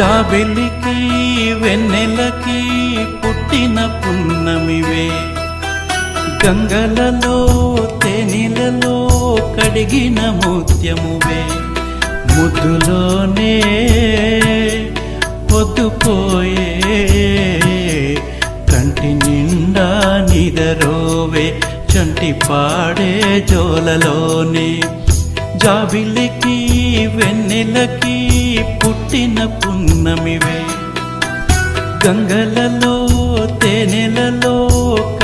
చాబెలికి వెన్నెలకి పుట్టిన పున్నమివే. గంగలలో తేనెలలో కడిగిన ముత్యమువే. ముద్దులోనే పొద్దుపోయే. కంటి నిండా నిదరోవే చంటి పాడే జోలలోనే. జాబిలికి వెన్నెలకి పుట్టిన పున్నమివే. గంగలలో తేనెలలో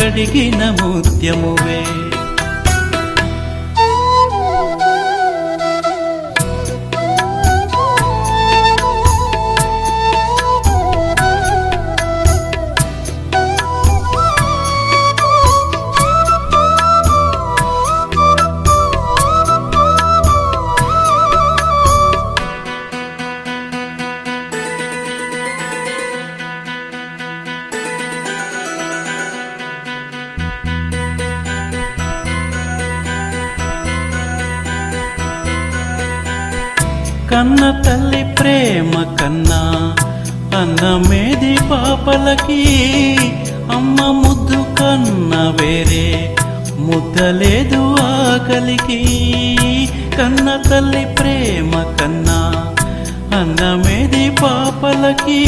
కడిగిన ముత్యమువే. కన్న తల్లి ప్రేమ కన్నా అన్నమేది పాపలకి అమ్మ ముద్దు కన్న వేరే ముద్దలేదు ఆకలికి. కన్న తల్లి ప్రేమ కన్నా అన్నమేది పాపలకి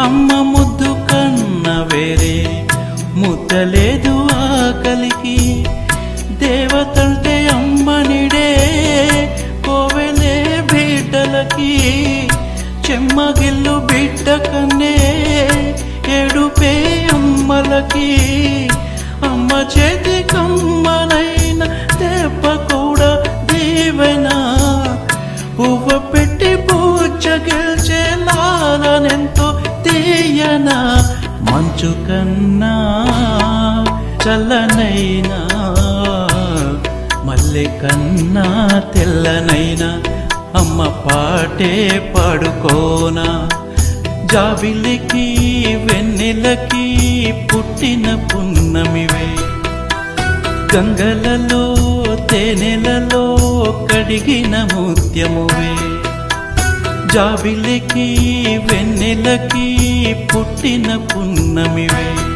అమ్మ ముద్దు కన్న వేరే ముద్దలేదు ఆకలి బిడ్డలకి చెమ్మగిల్లు బిడ్డ కన్నే ఏడుపే అమ్మలకి. అమ్మ చేతి కమ్మనైన దెబ్బ కూడా దీవెనా. పువ్వ పెట్టి పూజ గెలిచే లాలనెంతో తీయనా. మంచు కన్నా చల్లనైనా మల్లె కన్నా తెల్లనైనా. అమ్మ పాటే పాడుకోనా. జాబిలికి వెన్నెలకి పుట్టిన పున్నమివే. గంగలలో తేనెలలో కడిగిన ముత్యమువే. జాబిలికి వెన్నెలకి పుట్టిన పున్నమివే.